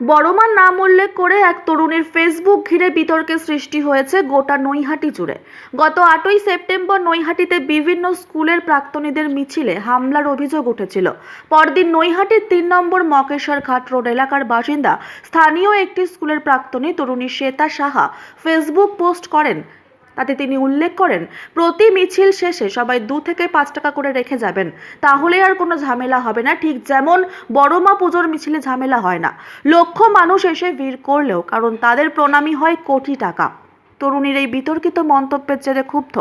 বড়মার নাম উল্লেখ করে এক তরুণীর ফেসবুক ঘিরে বিতর্কের সৃষ্টি হয়েছে গোটা নৈহাটি জুড়ে। গত আটই সেপ্টেম্বর নৈহাটিতে বিভিন্ন স্কুলের প্রাক্তনীদের মিছিলে হামলার অভিযোগ উঠেছিল। পরদিন নৈহাটির তিন নম্বর মকেশ্বর ঘাট রোড এলাকার বাসিন্দা স্থানীয় একটি স্কুলের প্রাক্তনী তরুণী শ্বেতা সাহা ফেসবুক পোস্ট করেন তাতে তিনি উল্লেখ করেন, প্রতি মিছিল শেষে সবাই দু থেকে পাঁচ টাকা করে রেখে যাবেন। তাহলে আর কোনো ঝামেলা হবে না। ঠিক যেমন বড়মা পুজোর মিছিলে ঝামেলা হয় না। লক্ষ মানুষ এসে ভিড় করলেও, কারণ তাদের প্রণামী হয় কোটি টাকা। তরুণীর এই বিতর্কিত মন্তব্যের জেরে ক্ষুব্ধ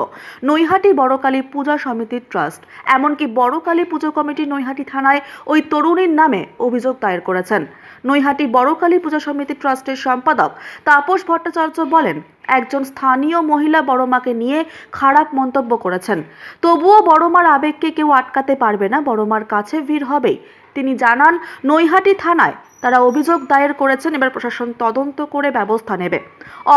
নৈহাটি বড়কালী পূজা সমিতির ট্রাস্ট। এমনকি বড়কালী পুজো কমিটি নৈহাটি থানায় ওই তরুণীর নামে অভিযোগ দায়ের করেছেন। নৈহাটি বড়কালী পূজা সমিতি ট্রাস্টের সম্পাদক তাপস ভট্টাচার্য বলেন, একজন স্থানীয় মহিলা বড়মাকে নিয়ে খারাপ মন্তব্য করেছেন। তবুও বড়মার আবেগকে কেউ আটকাতে পারবে না বড়মার কাছে ভিড় হবেই। তিনি জানান, নৈহাটি থানায় তারা অভিযোগ দায়ের করেছেন, এবার প্রশাসন তদন্ত করে ব্যবস্থা নেবে।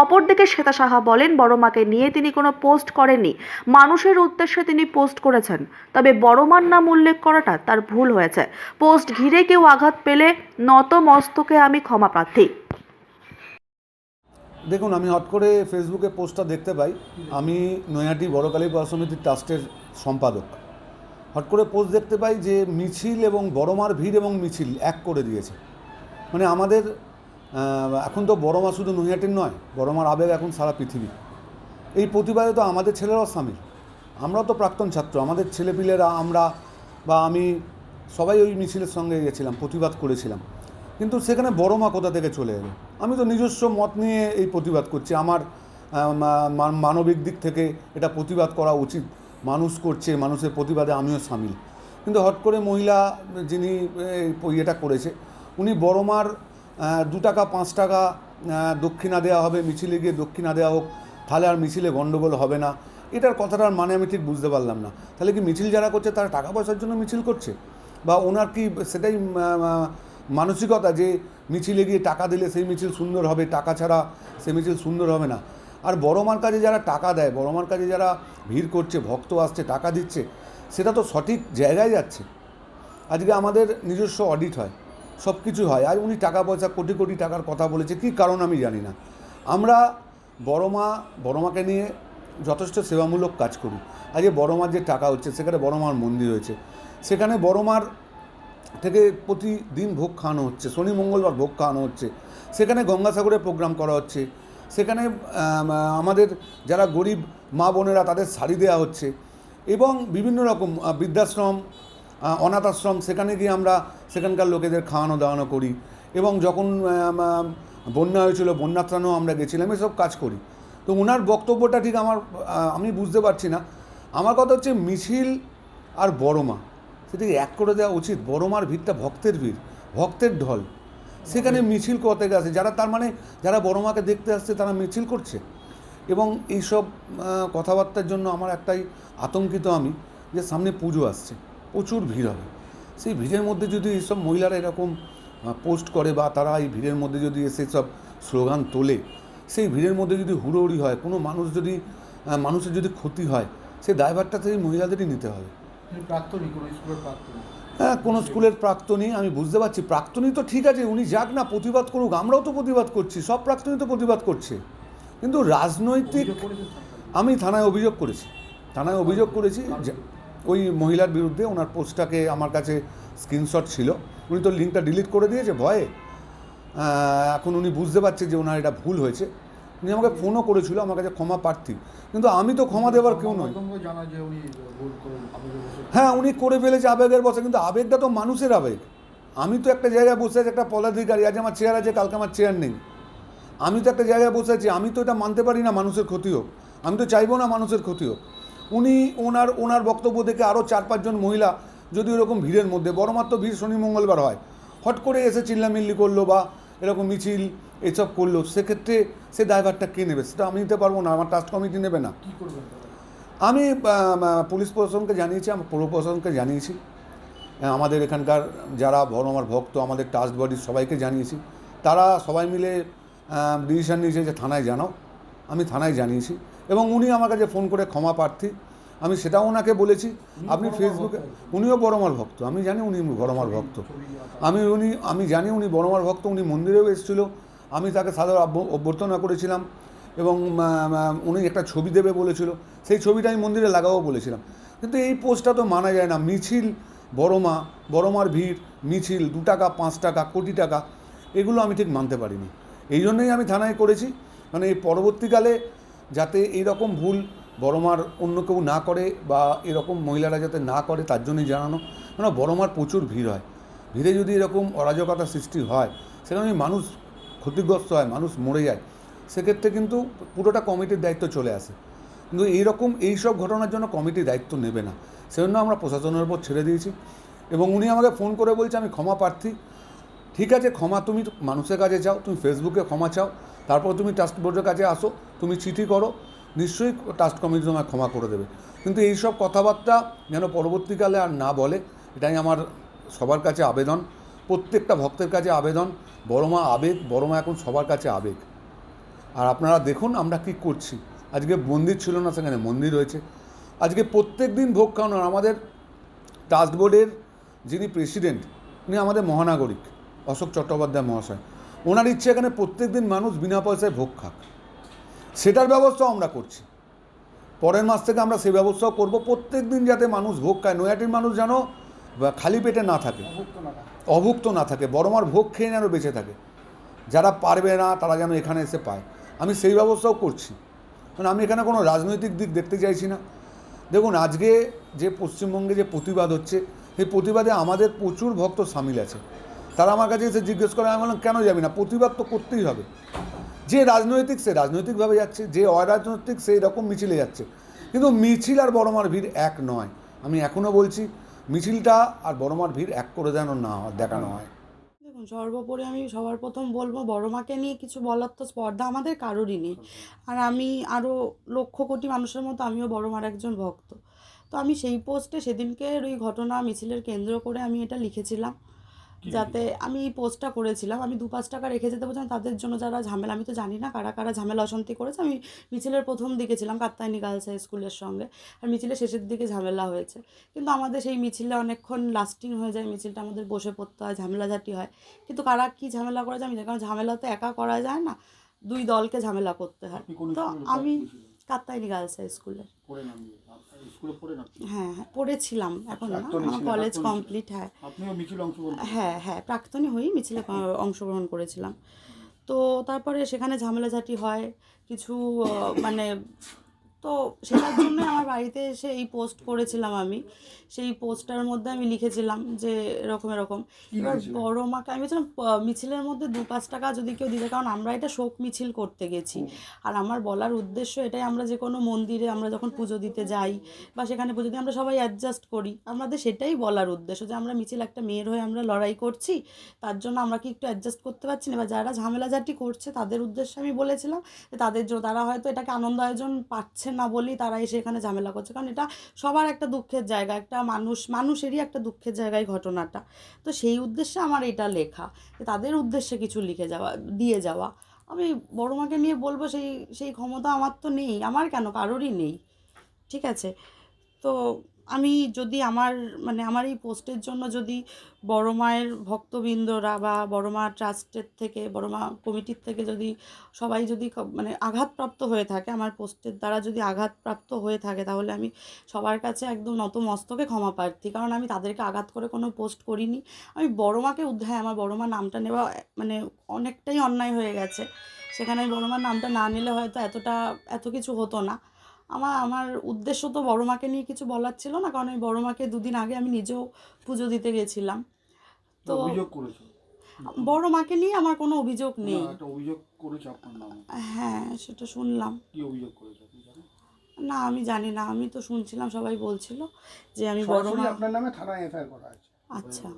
অপরদিকে শ্বেতা সাহা বলেন, বড়মাকে নিয়ে তিনি কোনো পোস্ট করেননি। মানুষের উদ্দেশ্যে তিনি পোস্ট করেছেন, তবে বড়মার নাম উল্লেখ করাটা তার ভুল হয়েছে। পোস্ট ঘিরে কেউ আঘাত পেলে নত মস্তকে আমি ক্ষমা প্রার্থী। দেখুন, আমি হট করে ফেসবুকে পোস্টটা দেখতে পাই। আমি নৈহাটি বড়কালী পড়া সমিতির ট্রাস্টের সম্পাদক। হট করে পোস্ট দেখতে পাই যে মিছিল এবং বড়মার ভিড় এবং মিছিল এক করে দিয়েছে। মানে আমাদের এখন তো বড়মা শুধু নৈহাটির নয়, বড়মার আবেগ এখন সারা পৃথিবী এই প্রতিবাদে তো আমাদের ছেলেরাও সামিল। আমরাও তো প্রাক্তন ছাত্র, আমাদের ছেলেপিলেরা, আমরা বা আমি সবাই ওই মিছিলের সঙ্গে গেছিলাম, প্রতিবাদ করেছিলাম। কিন্তু সেখানে বড় মা কোথা থেকে চলে এলো? আমি তো নিজস্ব মত নিয়ে এই প্রতিবাদ করছি। আমার মানবিক দিক থেকে এটা প্রতিবাদ করা উচিত। মানুষ করছে, মানুষের প্রতিবাদে আমিও সামিল। কিন্তু হট করে মহিলা যিনি ইয়েটা করেছে, উনি বড় মার দু টাকা, পাঁচ টাকা দক্ষিণা দেওয়া হবে, মিছিলে গিয়ে দক্ষিণা দেওয়া হোক, তাহলে আর মিছিলে গণ্ডগোল হবে না। এটার কথাটার মানে আমি ঠিক বুঝতে পারলাম না। তাহলে কি মিছিল যারা করছে, তারা টাকা পয়সার জন্য মিছিল করছে? বা ওনার কি সেটাই মানসিকতা যে মিছিলে গিয়ে টাকা দিলে সেই মিছিল সুন্দর হবে, টাকা ছাড়া সেই মিছিল সুন্দর হবে না? আর বড় মার যারা টাকা দেয়, বড় মার যারা ভিড় করছে, ভক্ত আসছে, টাকা দিচ্ছে, সেটা তো সঠিক জায়গায় যাচ্ছে। আজকে আমাদের নিজস্ব অডিট হয় সব কিছু হয়, আর উনি টাকা পয়সা, কোটি কোটি টাকার কথা বলেছে, কী কারণ আমি জানি না। আমরা বড়মা বড়মাকে নিয়ে যথেষ্ট সেবামূলক কাজ করি। আজকে বড়মার যে টাকা হচ্ছে, সেখানে বড়মার মন্দির হয়েছে। সেখানে বড়মার থেকে প্রতিদিন ভোগ খাওয়ানো হচ্ছে, শনি মঙ্গলবার ভোগ খাওয়ানো হচ্ছে। সেখানে গঙ্গাসাগরে প্রোগ্রাম করা হচ্ছে। সেখানে আমাদের যারা গরিব মা বোনেরা তাদের শাড়ি দেওয়া হচ্ছে এবং বিভিন্ন রকম বৃদ্ধাশ্রম অনাথ আশ্রম সেখানে গিয়ে আমরা সেখানকার লোকেদের খাওয়ানো দাওয়ানো করি এবং যখন বন্যা হয়েছিল, বন্যাত্রাণও আমরা গেছিলাম, এসব কাজ করি। তো ওনার বক্তব্যটা ঠিক আমার আমি বুঝতে পারছি না। আমার কথা হচ্ছে মিছিল আর বড়মা। সেটাকে এক করে দেওয়া উচিত? বড়মার ভিড়টা ভক্তের ভিড়, ভক্তের ঢল। সেখানে মিছিল করতে গেছে। যারা তার মানে যারা বড়মাকে দেখতে আসছে, তারা মিছিল করছে। এবং এইসব কথাবার্তার জন্য আমার একটাই আতঙ্কিত আমি যে সামনে পুজো আসছে, প্রচুর ভিড় হবে। সেই ভিড়ের মধ্যে যদি এইসব মহিলারা এরকম পোস্ট করে বা তারা এই ভিড়ের মধ্যে যদি এসে সব স্লোগান তোলে, সেই ভিড়ের মধ্যে যদি হুড়োহুড়ি হয়, কোনো মানুষ যদি মানুষের যদি ক্ষতি হয়, সেই দায়ভারটা সেই মহিলাদেরই নিতে হবে। প্রাক্তনী, কোনো স্কুলের প্রাক্তনী? হ্যাঁ কোনো স্কুলের প্রাক্তনী, আমি বুঝতে পারছি। প্রাক্তনী তো ঠিক আছে, উনি যাক না, প্রতিবাদ করুক, আমরাও তো প্রতিবাদ করছি, সব প্রাক্তনী তো প্রতিবাদ করছে। কিন্তু রাজনৈতিক। আমি থানায় অভিযোগ করেছি। থানায় অভিযোগ করেছি ওই মহিলার বিরুদ্ধে ওনার পোস্টটাকে আমার কাছে স্ক্রিনশট ছিল। উনি তো লিঙ্কটা ডিলিট করে দিয়েছে, ভয়ে। এখন উনি বুঝতে পারছে যে ওনার এটা ভুল হয়েছে। উনি আমাকে ফোনও করেছিল আমার কাছে ক্ষমা প্রার্থী। কিন্তু আমি তো ক্ষমা দেওয়ার কেউ নই। মাধ্যমে জানা যে উনি ভুল করে আবেগে বসে হ্যাঁ উনি করে ফেলেছে আবেগের বসে কিন্তু আবেগটা তো মানুষের আবেগ। আমি তো একটা জায়গায় বসে আছি একটা পদাধিকারী আজ আমার চেয়ার আছে কালকে আমার চেয়ার নেই। আমি তো একটা জায়গায় বসে আছি আমি তো এটা মানতে পারি না মানুষের ক্ষতি হোক। আমি তো চাইব না মানুষের ক্ষতি হোক। উনি ওনার ওনার বক্তব্য দেখে আরও চার পাঁচজন মহিলা যদি ওরকম ভিড়ের মধ্যে বড় মাত্র ভিড় শনি মঙ্গলবার হয় হট করে এসে চিল্লামিল্লি করল বা এরকম মিছিল এসব করল। সেক্ষেত্রে সে ড্রাইভারটা কে নেবে? সেটা আমি নিতে পারব না আমার ট্রাস্ট কমিটি নেবে না। আমি পুলিশ প্রশাসনকে জানিয়েছি আমার পৌর প্রশাসনকে জানিয়েছি। আমাদের এখানকার যারা বড় আমার ভক্ত আমাদের ট্রাস্ট বডির সবাইকে জানিয়েছি। তারা সবাই মিলে ডিসিশন নিয়েছে যে থানায় জানাও। আমি থানায় জানিয়েছি। এবং উনি আমার কাছে ফোন করে ক্ষমা প্রার্থী আমি সেটাও ওনাকে বলেছি। আপনি ফেসবুকে উনিও বড়মার ভক্ত। আমি জানি উনি বড়মার ভক্ত। আমি উনি আমি জানি উনি বড়মার ভক্ত। উনি মন্দিরেও এসেছিল। আমি তাকে সাদর অভ্য- অভ্যর্থনা করেছিলাম এবং উনি একটা ছবি দেবে বলেছিল। সেই ছবিটা আমি মন্দিরে লাগাবো বলেছিলাম। কিন্তু এই পোস্টটা তো মানা যায় না। মিছিল, বড়মা, বড়মার ভিড়, মিছিল, দু টাকা, পাঁচ টাকা, কোটি টাকা, এগুলো আমি ঠিক মানতে পারিনি। এই জন্যই আমি থানায় করেছি। মানে এই পরবর্তীকালে যাতে এই রকম ভুল বড়মার অন্য কেউ না করে বা এরকম মহিলারা যাতে না করে, তার জন্যই জানানো। কেন বড়মার প্রচুর ভিড় হয়। ভিড়ে যদি এরকম অরাজকতা সৃষ্টি হয়, সেখানে মানুষ ক্ষতিগ্রস্ত হয়, মানুষ মরে যায়, সেক্ষেত্রে কিন্তু পুরোটা কমিটির দায়িত্ব চলে আসে। কিন্তু এইরকম এইসব ঘটনার জন্য কমিটি দায়িত্ব নেবে না। সেজন্য আমরা প্রশাসনের উপর ছেড়ে দিয়েছি। এবং উনি আমাকে ফোন করে বলছে, আমি ক্ষমা প্রার্থী। ঠিক আছে, ক্ষমা তুমি মানুষের কাছে চাও, তুমি ফেসবুকে ক্ষমা চাও। তারপর তুমি ট্রাস্ট বোর্ডের কাছে আসো, তুমি চিঠি করো। নিশ্চয়ই ট্রাস্ট কমিটি তোমায় ক্ষমা করে দেবে। কিন্তু এই সব কথাবার্তা যেন পরবর্তীকালে আর না বলে, এটাই আমার সবার কাছে আবেদন, প্রত্যেকটা ভক্তের কাছে আবেদন বড়মা আবেগ বড়মা এখন সবার কাছে আবেগ। আর আপনারা দেখুন আমরা কি করছি। আজকে মন্দির ছিল না, সেখানে মন্দির রয়েছে। আজকে প্রত্যেক দিন ভোগ খাওয়ানো আমাদের ট্রাস্ট বোর্ডের যিনি প্রেসিডেন্ট উনি আমাদের মহানাগরিক, অশোক চট্টোপাধ্যায় মহাশয়। ওনার ইচ্ছে এখানে প্রত্যেক দিন মানুষ বিনা পয়সায় ভোগ খাক। সেটার ব্যবস্থাও আমরা করছি। পরের মাস থেকে আমরা সেই ব্যবস্থাও করব। প্রত্যেক দিন যাতে মানুষ ভোগ খায়। নয়াটির মানুষ যেন খালি পেটে না থাকে। অভুক্ত না থাকে। বড়মার ভোগ খেয়ে যেন বেঁচে থাকে। যারা পারবে না তারা যেন এখানে এসে পায়। আমি সেই ব্যবস্থাও করছি। মানে আমি এখানে কোনো রাজনৈতিক দিক দেখতে চাইছি না। দেখুন আজকে যে পশ্চিমবঙ্গে যে প্রতিবাদ হচ্ছে সেই প্রতিবাদে আমাদের প্রচুর ভক্ত সামিল আছে। তারা আমার কাছে এসে জিজ্ঞেস করে আমি বললাম কেন যাবি না? প্রতিবাদ তো করতেই হবে। যে রাজনৈতিক, সে রাজনৈতিকভাবে যাচ্ছে, যে অরাজনৈতিক, সেই রকম মিছিলে যাচ্ছে। কিন্তু মিছিল আর বড়মার ভিড় এক নয়। আমি এখনও বলছি, মিছিলটা আর বড়মার ভিড় এক করে যেন না দেখানো হয়। দেখুন, সর্বোপরি আমি সবার প্রথম বলব বড় মাকে নিয়ে কিছু বলার তো স্পর্ধা আমাদের কারোরই নেই। আর আমি আরও লক্ষ কোটি মানুষের মতো আমিও বড় মার একজন ভক্ত। তো আমি সেই পোস্টে সেদিনকে ওই ঘটনা মিছিলের কেন্দ্র করে আমি এটা লিখেছিলাম। যাতে আমি এই পোস্টটা করেছিলাম। আমি দু পাঁচ টাকা রেখে যেতে বলছিলাম তাদের জন্য যারা ঝামেলা আমি তো জানি না কারা কারা ঝামেলা অশান্তি করেছে। আমি মিছিলের প্রথম দিকে ছিলাম কাত্তায়নি গার্লস হাই স্কুলের সঙ্গে। আর মিছিলের শেষের দিকে ঝামেলা হয়েছে। কিন্তু আমাদের সেই মিছিলে অনেকক্ষণ লাস্টিং হয়ে যায় মিছিলটা আমাদের বসে পড়তে হয় ঝামেলাঝাটি হয়। কিন্তু কারা কী ঝামেলা করে যায় আমি জানি কারণ ঝামেলা তো একা করা যায় না। দুই দলকে ঝামেলা করতে হয়। তো আমি? কাত্তায়নি গার্লস হাই স্কুলে পড়েন আপনি? আপনার স্কুলে পড়েন আপনি? হ্যাঁ হ্যাঁ পড়েছিলাম। এখন না আমার কলেজ কমপ্লিট হ্যাঁ। আপনিও মিছিল অংশগ্রহণ হ্যাঁ হ্যাঁ প্রাক্তনী হয়েই মিছিলে অংশগ্রহণ করেছিলাম। তো তারপরে সেখানে ঝামেলাঝাটি হয় কিছু মানে তো সেটার জন্য আমার বাড়িতে এসে এই পোস্ট করেছিলাম আমি। সেই পোস্টটার মধ্যে আমি লিখেছিলাম যে এরকম এরকম। এবার বড় মাকে আমি বলছিলাম মিছিলের মধ্যে দু পাঁচ টাকা যদি কেউ দিতে কারণ আমরা এটা শোক মিছিল করতে গেছি। আর আমার বলার উদ্দেশ্য এটাই আমরা যে কোনো মন্দিরে আমরা যখন পুজো দিতে যাই বা সেখানে পুজো দিয়ে আমরা সবাই অ্যাডজাস্ট করি আমাদের সেটাই বলার উদ্দেশ্য যে আমরা মিছিল একটা মেয়ের হয়ে আমরা লড়াই করছি তার জন্য আমরা কি একটু অ্যাডজাস্ট করতে পারছি না? বা যারা ঝামেলাঝাটি করছে তাদের উদ্দেশ্যে আমি বলেছিলাম যে তাদের তারা হয়তো এটাকে আনন্দ আয়োজন পাচ্ছে না বলেই তারা এসে এখানে ঝামেলা করছে। কারণ এটা সবার একটা দুঃখের জায়গা, একটা মানুষ, মানুষেরই একটা দুঃখের জায়গায় ঘটনাটা। তো সেই উদ্দেশ্যে আমার এটা লেখা তাদের উদ্দেশ্যে কিছু লিখে যাওয়া, দিয়ে যাওয়া। আমি বড়ো মাকে নিয়ে বলব সেই সেই ক্ষমতা আমার তো নেই। আমার কেন? কারোরই নেই। ঠিক আছে? তো আমি যদি আমার মানে আমার এই পোস্টের জন্য যদি বড় মায়ের ভক্তবৃন্দরা বা বড় মা ট্রাস্টের থেকে, বড় মা কমিটির থেকে যদি সবাই যদি মানে আঘাতপ্রাপ্ত হয়ে থাকে, আমার পোস্টের দ্বারা যদি আঘাতপ্রাপ্ত হয়ে থাকে, তাহলে আমি সবার কাছে একদম নতমস্তকে ক্ষমা প্রার্থী। কারণ আমি তাদেরকে আঘাত করে কোনো পোস্ট করিনি। আমি বড় মাকে উদ্ধার হ্যাঁ আমার বড় মা নামটা নেওয়া মানে অনেকটাই অন্যায় হয়ে গেছে। সেখানে বড় মার নামটা না নিলে হয়তো এতটা, এত কিছু হতো না। আমার আমার উদ্দেশ্য তো বড় মাকে নিয়ে কিছু বলার ছিল না কারণ ওই বড় মাকে দুদিন আগে আমি নিজেও পুজো দিতে গেছিলাম। তো অভিযোগ করেছ? বড় মাকে নিয়ে আমার কোনো অভিযোগ নেই। অভিযোগ করেছে হ্যাঁ সেটা শুনলাম। কি অভিযোগ করেছে? না আমি জানি না আমি তো শুনছিলাম সবাই বলছিল যে আমি বড় মা আপনার নামে থানায় এফআইআর করা আছে আচ্ছা।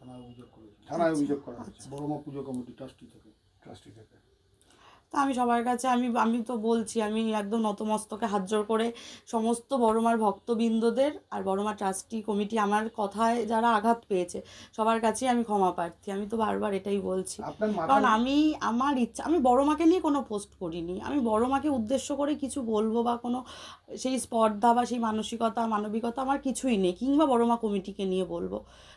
থানায় অভিযোগ করেছে থানায় অভিযোগ করা আছে আচ্ছা। বড়মা পুজো কমিটি ট্রাস্টি থেকে। ট্রাস্টি থেকে। তা আমি সবার কাছে আমি আমি তো বলছি আমি একদম নতমস্তকে হাত জোর করে সমস্ত বড়মার ভক্তবৃন্দদের আর বড়মা ট্রাস্টি কমিটি আমার কথায় যারা আঘাত পেয়েছে সবার কাছেই আমি ক্ষমা প্রার্থী। আমি তো বারবার এটাই বলছি। কারণ আমি আমার ইচ্ছা আমি বড় মাকে নিয়ে কোনো পোস্ট করিনি। আমি বড়মাকে উদ্দেশ্য করে কিছু বলব বা কোনো সেই স্পর্ধা বা সেই মানসিকতা, মানবিকতা আমার কিছুই নেই, কিংবা বড়মা কমিটিকে নিয়ে বলব।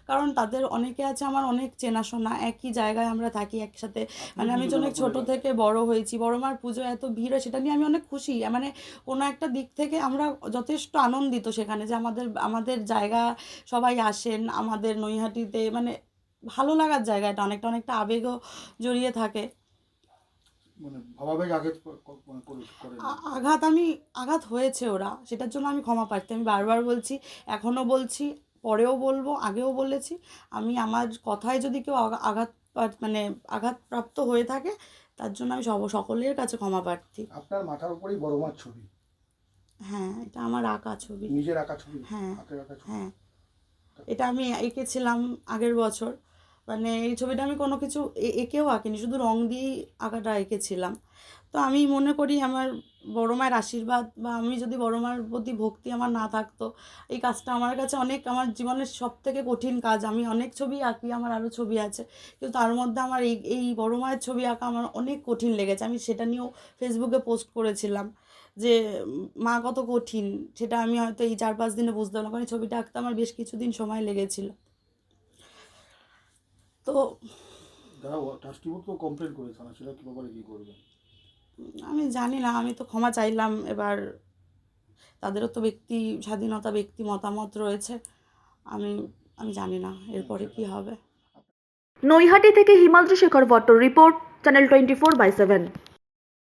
কারণ তাদের অনেকে আছে, আমার অনেক চেনাশোনা, একই জায়গায় আমরা থাকি, একসাথে। মানে আমি অনেক ছোট থেকে বড় হয়েছি, বড় মার পুজো এত ভিড় হয়, সেটা নিয়ে আমি অনেক খুশি। মানে কোনো একটা দিক থেকে আমরা যথেষ্ট আনন্দিত সেখানে যে আমাদের আমাদের জায়গা সবাই আসেন, আমাদের নৈহাটিতে মানে ভালো লাগার জায়গা এটা অনেকটা অনেকটা আবেগও জড়িয়ে থাকে। মানে ভাবাবেগ মানে করে আঘাত আমি আঘাত হয়েছে ওরা। সেটার জন্য আমি ক্ষমা প্রার্থী। আমি বারবার বলছি এখনও বলছি পরেও বলব আগেও বলেছি। আমি আমার কথায় যদি কেউ আঘাত মানে আঘাতপ্রাপ্ত হয়ে থাকে তার জন্য আমি সব সকলের কাছে ক্ষমা প্রার্থী। আপনার মাথার উপরেই বড় মার ছবি। হ্যাঁ এটা আমার আঁকা ছবি। নিজের আঁকা ছবি হ্যাঁ। হ্যাঁ। এটা আমি এঁকেছিলাম আগের বছর। মানে এই ছবিটা আমি কোনো কিছু এঁকেও আঁকিনি, শুধু রং দিয়েই আঁকাটা এঁকেছিলাম। তো আমি মনে করি আমার বড় মায়ের আশীর্বাদ বা আমি যদি বড় মায়ের প্রতি ভক্তি আমার না থাকতো, এই কাজটা আমার কাছে অনেক, আমার জীবনের সব থেকে কঠিন কাজ। আমি অনেক ছবি আঁকি, আমার আরও ছবি আছে, কিন্তু তার মধ্যে আমার এই এই বড় মায়ের ছবি আঁকা আমার অনেক কঠিন লেগেছে। আমি সেটা নিয়েও ফেসবুকে পোস্ট করেছিলাম যে, মা কত কঠিন, সেটা আমি হয়তো এই চার পাঁচ দিনে বুঝতে পারলাম, কারণ ছবিটা আঁকতে আমার বেশ কিছুদিন সময় লেগেছিল। তো যারা ট্রাস্টিবোর্ড তো কমপ্লেন করে থানা সেটা কি ব্যাপারে কি করবে? আমি জানি না আমি তো ক্ষমা চাইলাম এবার তাদেরও তো ব্যক্তি স্বাধীনতা ব্যক্তি মতামত রয়েছে আমি আমি জানি না এরপরে কি হবে। নৈহাটি থেকে Himadri Shekhar ভট্টর report channel twenty four by seven